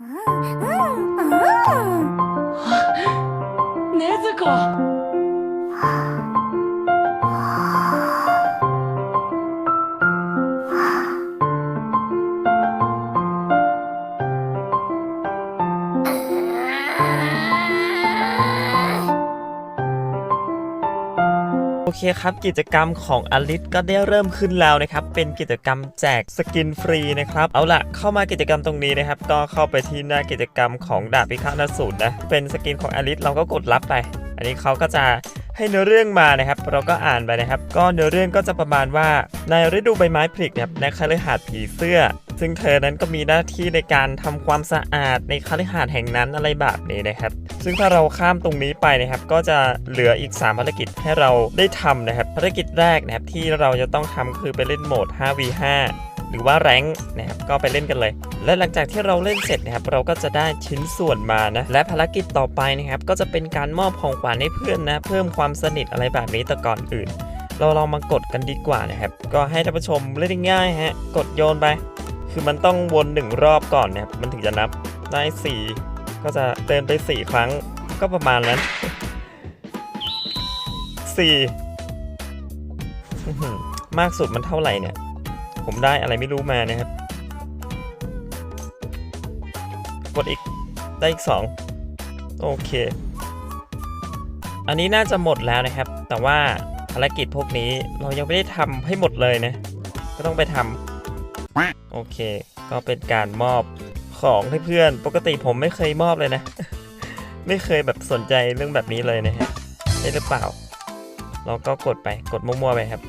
禰豆子。 เคครับ กิจกรรมของอลิสก็ได้เริ่มขึ้นแล้วนะครับ เป็นกิจกรรมแจกสกินฟรีนะครับ เอาล่ะ เข้ามากิจกรรมตรงนี้นะครับ ก็เข้าไปที่หน้ากิจกรรมของดาบพิฆาตอสูรนะ เป็นสกินของอลิสเราก็กดรับไป อันนี้เขาก็จะให้เนื้อเรื่องมานะครับ เราก็อ่านไปนะครับ ก็เนื้อเรื่องก็จะประมาณว่าในฤดูใบไม้ผลินะครับในคฤหาสน์ผีเสื้อ ซึ่งเธอนั้นก็มีหน้าที่ในการทำความสะอาดในคฤหาสน์แห่งนั้นอะไรแบบนี้นะครับ ซึ่งถ้าเราข้ามตรงนี้ไปนะครับ ก็จะเหลืออีก 3 ภารกิจให้เราได้ทำนะครับ ภารกิจแรกนะครับที่เราจะต้องทำคือไปเล่นโหมด 5v5 หรือว่าแรงค์นะครับก็ไปเล่นกันเลย และหลังจากที่เราเล่นเสร็จนะครับ เราก็จะได้ชิ้นส่วนมานะ และภารกิจต่อไปนะครับ ก็จะเป็นการมอบของขวัญให้เพื่อนนะ เพิ่มความสนิทอะไรแบบนี้แต่ก่อนอื่น เราลองมากดกันดีกว่านะครับ ก็ให้ท่านผู้ชมเล่นง่ายฮะกดโยนไป คือมันต้องวนหนึ่งรอบก่อนนะครับมันถึงจะนับได้สี่ ก็จะเดินไปสี่ครั้งก็ประมาณนั้นสี่มากสุดมันเท่าไหร่เนี่ย ผมได้อะไรไม่รู้มานะครับ กดอีกได้อีกสองโอเค อันนี้น่าจะหมดแล้วนะครับ แต่ว่าภารกิจพวกนี้เรายังไม่ได้ทำให้หมดเลยนะ ก็ต้องไปทำโอเค ก็เป็นการมอบ ของให้เพื่อน ปกติผมไม่เคยมอบเลยนะ ไม่เคยแบบสนใจเรื่องแบบนี้เลยนะฮะได้หรือเปล่า เราก็กดไปกดมั่วๆไปครับ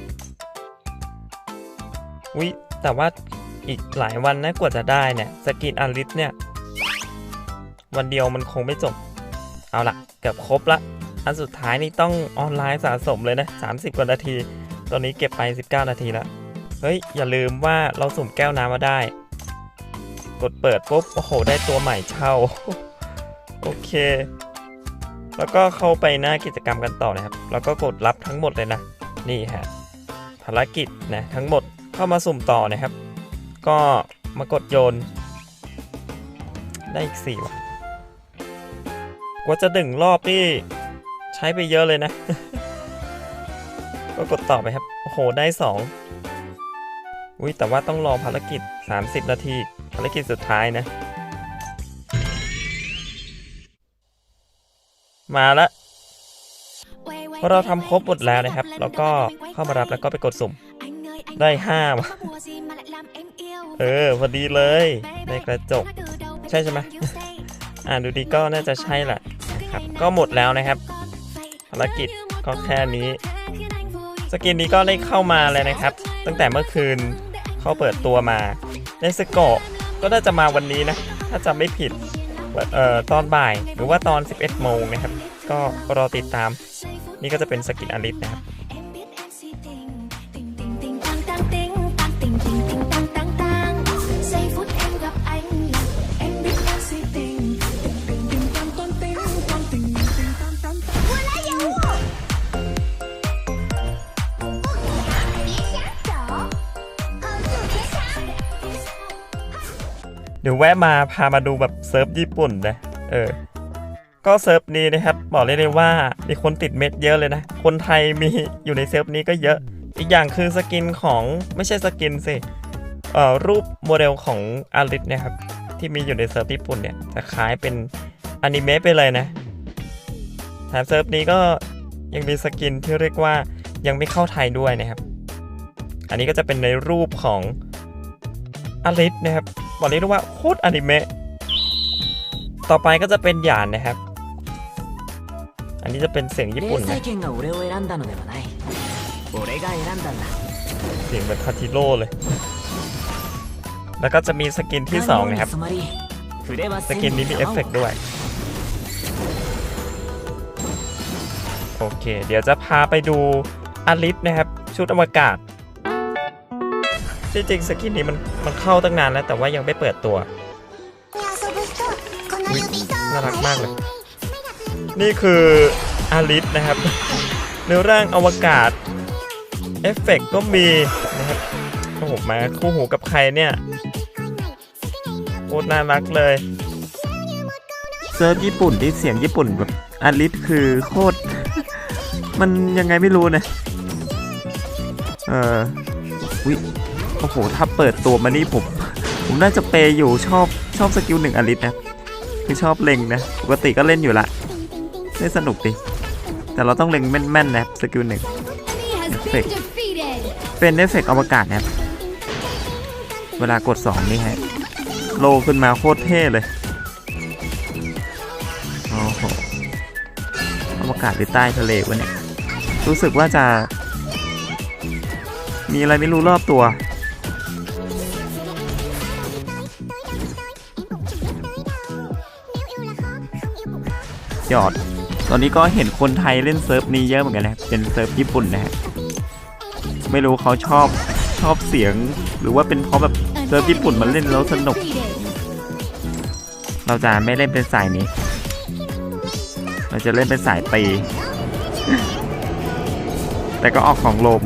วิแต่ว่าอีกหลายวันนะกว่าจะได้เนี่ยสกินอาริสเนี่ย วันเดียวมันคงไม่จบ เอาละเกือบครบละ อันสุดท้ายนี่ต้องออนไลน์สะสมเลยนะ 30 กว่านาที ตอนนี้เก็บไป 19 นาทีแล้ว เฮ้ย อย่าลืมว่าเราสุ่มแก้วน้ำมาได้ กดเปิดปุ๊บโอ้โห ได้ตัวใหม่เช่า โอเค แล้วก็เข้าไปหน้ากิจกรรมกันต่อนะครับ แล้วก็กดรับทั้งหมดเลยนะ นี่ฮะภารกิจนะทั้งหมดเข้ามาสุ่มต่อนะครับ ก็มากดโยน ได้อีกสี่ว่ะกว่าจะดึงรอบนี่ใช้ไปเยอะเลยนะ ก็กดต่อไปครับ โอ้โห ได้สองอุ้ยแต่ว่าต้องรอภารกิจ 30 นาที ภารกิจสุดท้ายนะ มาละพอเราทำครบหมดแล้วนะครับ แล้วก็เข้ามารับแล้วก็ไปกดสุ่ม ได้ห้าวเออ พอดีเลยในกระจก ใช่ใช่ไหมอ่านดูดีก็น่าจะใช่แหละนะครับ ก็หมดแล้วนะครับ ภารกิจก็แค่นี้ สกินนี้ก็ได้เข้ามาเลยนะครับ ตั้งแต่เมื่อคืนเข้าเปิดตัวมาในสโกะ ก็น่าจะมาวันนี้นะ ถ้าจำไม่ผิดเอ่อตอนบ่ายหรือว่าตอน 11โมงนะครับ ก็รอติดตาม นี่ก็จะเป็นสกินอลิสนะครับ ดี๋ยวแวะมาพามาดูแบบเซิร์ฟญี่ปุ่นนะเออ ก็เซิร์ฟนี้นะครับบอกเลยเลยว่ามีคนติดเม็ดเยอะเลยนะ คนไทยมีอยู่ในเซิร์ฟนี้ก็เยอะ อีกอย่างคือสกินของไม่ใช่สกินสิเอ่อรูปโมเดลของอาริสนี่ยครับที่มีอยู่ในเซิร์ฟญี่ปุ่นเนี่ยจะคล้ายเป็นอนิเมะไปเลยนะแถมเซิร์ฟนี้ก็ยังมีสกินที่เรียกว่ายังไม่เข้าไทยด้วยนะครับ อันนี้ก็จะเป็นในรูปของอาริสนะครับ บอกเลยว่าโคตรอนิเมะต่อไปก็จะเป็นหยานนะครับ อันนี้จะเป็นเสียงญี่ปุ่นนะเสียงเหมือนคาทิโร่เลย แล้วก็จะมีสกินที่2นะครับ สกินนี้มีเอฟเฟกด้วย โอเค เดี๋ยวจะพาไปดูอลิสนะครับ ชุดอวกาศ ที่จริงสกินนี้มันมันเข้าตั้งนานแล้วแต่ว่ายังไม่เปิดตัวอุ๊ยน่ารักมากเลย นี่คืออาริสนะครับ เนื้อร่างอวกาศ เอฟเฟกต์ก็มีนะครับโอ้โหมาคู่หูกับใครเนี่ยโคตรน่ารักเลย เซิร์ฟญี่ปุ่นที่เสียงญี่ปุ่นแบบอาริสคือโคตร มันยังไงไม่รู้นะ เออวิ โอ้โห ถ้าเปิดตัวมานี่ผม ผมน่าจะเปย์อยู่ชอบชอบสกิลหนึ่งอาริสนะคือชอบเล็งนะ ปกติก็เล่นอยู่ละเล่นสนุกดิแต่เราต้องเล็งแม่นๆนะสกิลหนึ่ง Perfect. เป็นเอฟเฟกต์อวกาศนะเวลากด 2 นี่ฮะ โลขึ้นมาโคตรเท่เลยโอ้โหอวกาศหรือใต้ทะเลวะเนี่ย รู้สึกว่าจะ มีอะไรไม่รู้รอบตัว ยอด ตอนนี้ก็เห็นคนไทยเล่นเซิร์ฟนี้เยอะเหมือนกันนะครับเป็นเซิร์ฟญี่ปุ่นนะฮะ ไม่รู้เขาชอบชอบเสียง หรือว่าเป็นเพราะแบบเซิร์ฟญี่ปุ่นมันเล่นแล้วสนุก เราจะไม่เล่นเป็นสายนี้ เราจะเล่นเป็นสายตี แต่ก็ออกของลม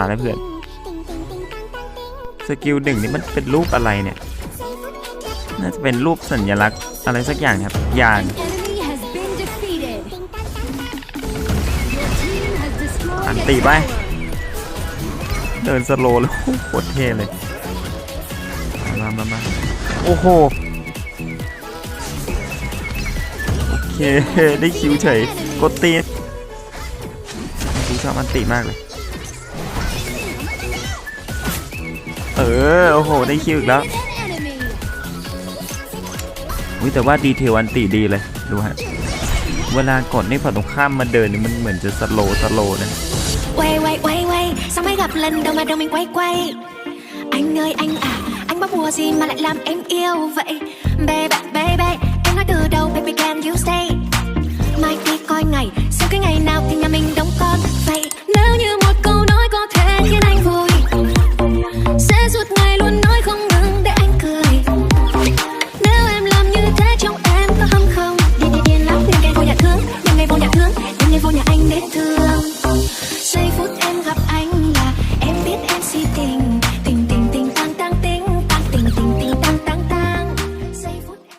มาแล้วเพื่อน สกิลหนึ่งนี่มันเป็นรูปอะไรเนี่ย น่าจะเป็นรูปสัญลักษณ์อะไรสักอย่างครับ ยาง Enemy has been defeated. Your team has destroyed อันตีไป เดินสโลว์แล้วโคตรเท่เลย มามามาโอ้โห โอเค ได้คิวเฉย กดตีดูชอบอันติมากเลย เออ โอ้โห ได้คิวอีกแล้ว An enemy. อุ้ยแต่ว่าดีเทลอันติดีเลย ดูฮะ เวลากดนี่ฝั่งตรงข้ามมาเดินนี่มันเหมือนจะสโลว์สโลว์นะ Quay quay quay quay Sao mới gặp lần đầu mà đầu mình quay quay Anh ơi anh à Anh bắt bùa gì mà lại làm em yêu vậy Baby baby Em nói từ đầu baby